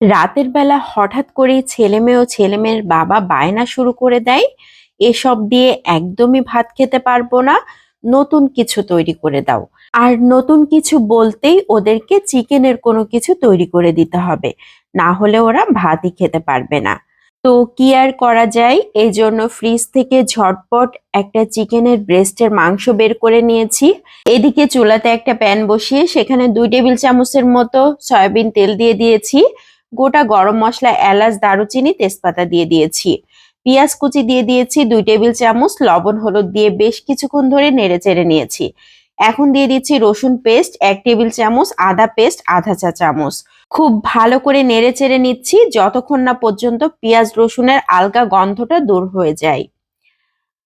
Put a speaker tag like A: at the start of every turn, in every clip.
A: রাতের বেলা হঠাৎ করে ছেলে মেয়ে ও ছেলে মেয়ের বাবা বায়না শুরু করে দেয়, এসব দিয়ে একদমই ভাত খেতে পারব না, নতুন কিছু তৈরি করে দাও। আর নতুন কিছু বলতেই ওদেরকে চিকেনের কোনো কিছু তৈরি করে দিতে হবে, না হলে ওরা ভাতই খেতে পারবে না। তো কি আর করা যায়? এই জন্য ফ্রিজ থেকে ঝটপট একটা চিকেনের ব্রেস্টের মাংস বের করে নিয়েছি। এদিকে চুলাতে একটা প্যান বসিয়ে সেখানে দুই টেবিল চামচের মতো সয়াবিন তেল দিয়ে দিয়েছি। গোটা গরম মশলা, এলাচ, দারুচিনি, তেজপাতা দিয়ে দিয়েছি। পেঁয়াজ কুচি দিয়ে দিয়েছি দুই টেবিল চামচ, লবণ, হলুদ দিয়ে বেশ কিছুক্ষণ ধরে নেড়ে চেড়ে নিয়েছি। এখন দিয়ে দিচ্ছি রসুন পেস্ট, এক টেবিল চামচ, আদা পেস্ট, আধা চা চামচ। খুব ভালো করে নেড়ে চেড়ে নিচ্ছি, যতক্ষণ না পর্যন্ত পেঁয়াজ রসুনের আলগা গন্ধটা দূর হয়ে যায়।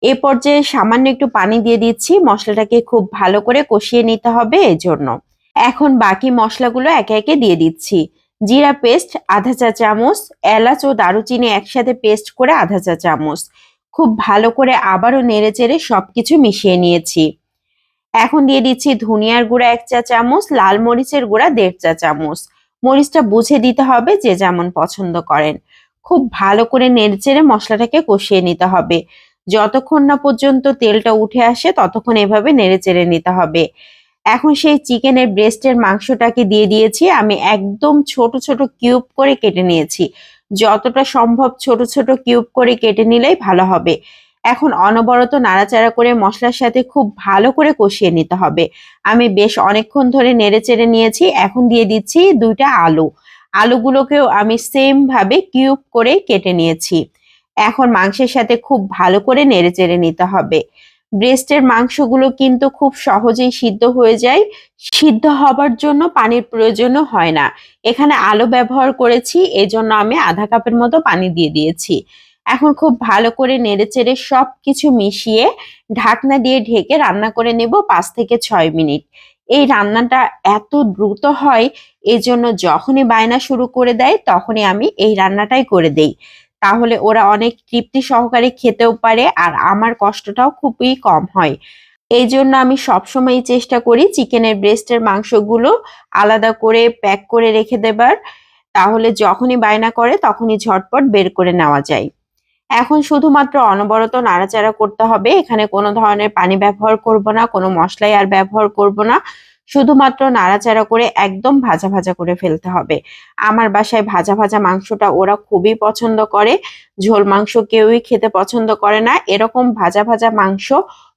A: এ পর্যায়ে সামান্য একটু পানি দিয়ে দিচ্ছি, মশলাটাকে খুব ভালো করে কষিয়ে নিতে হবে এজন্য। এখন বাকি মশলাগুলো একে একে দিয়ে দিচ্ছি। জিরা পেস্ট, আধা চা চামচ, এলাচ ও দারুচিনি একসাথে পেস্ট করে আধা চা চামচ। খুব ভালো করে আবারও নেড়ে চেড়ে সবকিছু মিশিয়ে নিয়েছি। এখন দিয়ে দিচ্ছি ধনিয়ার গুঁড়া এক চা চামচ, লাল মরিচের গুঁড়া দেড় চা চামচ। মরিচটা বুঝে দিতে হবে যে যেমন পছন্দ করেন। খুব ভালো করে নেড়ে চেড়ে মশলাটাকে কষিয়ে নিতে হবে। যতক্ষণ না পর্যন্ত তেলটা উঠে আসে, ততক্ষণ এভাবে নেড়ে চেড়ে নিতে হবে। এখন সেই চিকেনের ব্রেস্টের মাংসটাকে দিয়ে দিয়েছি। আমি একদম ছোট ছোট কিউব করে কেটে নিয়েছি। যতটা সম্ভব ছোট ছোট কিউব করে কেটে নিলেই ভালো হবে। এখন অনবরত নাড়াচাড়া করে মশলার সাথে খুব ভালো করে কষিয়ে নিতে হবে। আমি বেশ অনেকক্ষণ ধরে নেড়ে চেড়ে নিয়েছি। এখন দিয়ে দিচ্ছি দুইটা আলু। আলুগুলোকেও আমি সেম ভাবে কিউব করে কেটে নিয়েছি। এখন মাংসের সাথে খুব ভালো করে নেড়ে চেড়ে নিতে হবে। ব্রেস্টের মাংসগুলো কিন্তু খুব সহজেই সিদ্ধ হয়ে যায়। সিদ্ধ হবার জন্য পানির প্রয়োজনও হয় না। এখানে আলো ব্যবহার করেছি, এজন্য আমি আধা কাপের মতো পানি দিয়ে দিয়েছি। এখন খুব ভালো করে নেড়েচেড়ে সব কিছু মিশিয়ে ঢাকনা দিয়ে ঢেকে রান্না করে নেব পাঁচ থেকে ছয় মিনিট। এই রান্নাটা এত দ্রুত হয়, এজন্য যখনই বায়না শুরু করে দেয়, তখনই আমি এই রান্নাটাই করে দেই। তাহলে ওরা অনেক তৃপ্তি সহকারে খেতেও পারে আর আমার কষ্টটাও খুবই কম হয়। এই জন্য আমি সবসময় চেষ্টা করি চিকেনের ব্রেস্টের মাংসগুলো আলাদা করে প্যাক করে রেখে দেবার। তাহলে যখনই বায়না করে তখনই ঝটপট বের করে নেওয়া যায়। এখন শুধুমাত্র অনবরত নাড়াচাড়া করতে হবে। এখানে কোনো ধরনের পানি ব্যবহার করব না, কোনো মশলাই আর ব্যবহার করব না। শুধুমাত্র নাড়াচাড়া করে একদম ভাজা ভাজা করে ফেলতে হবে। আমার বাসায় ভাজা ভাজা মাংসটা ওরা খুবই পছন্দ করে। ঝোল মাংস কেউই খেতে পছন্দ করে না। এরকম ভাজা ভাজা মাংস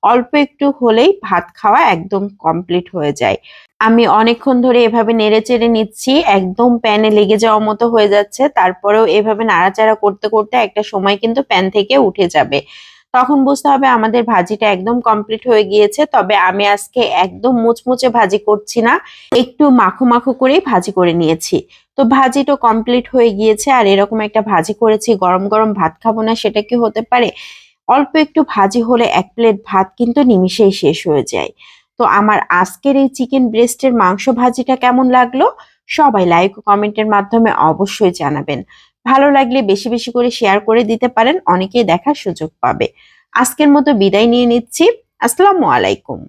A: অল্প একটু হলেই ভাত খাওয়া একদম কমপ্লিট হয়ে যায়। আমি অনেকক্ষণ ধরে এভাবে নেড়ে চেড়ে নিচ্ছি, একদম প্যানে লেগে যাওয়া মতো হয়ে যাচ্ছে। তারপরেও এভাবে নাড়াচাড়া করতে করতে একটা সময় কিন্তু প্যান থেকে উঠে যাবে। তখন বুঝতে হবে আমাদের ভাজিটা একদম কমপ্লিট হয়ে গিয়েছে। তবে আমি আজকে একদম মুচমুচে ভাজি করছি না, একটু মাখো মাখো করেই ভাজি করে নিয়েছি। তো ভাজিটা কমপ্লিট হয়ে গিয়েছে আর এরকম একটা ভাজি করেছি, গরম গরম ভাত খাব না সেটা কি হতে পারে? অল্প একটু ভাজি হলে এক প্লেট ভাত কিন্তু নিমিশেই শেষ হয়ে যায়। তো আমার আজকের এই চিকেন ব্রেস্টের মাংস ভাজিটা কেমন লাগল? সবাই লাইক ও কমেন্টের মাধ্যমে অবশ্যই জানাবেন। ভালো লাগলে বেশি বেশি করে শেয়ার করে দিতে পারেন, অনেকেই দেখার সুযোগ পাবে। আজকের মতো বিদায় নিয়ে নিচ্ছি। আসসালামু আলাইকুম।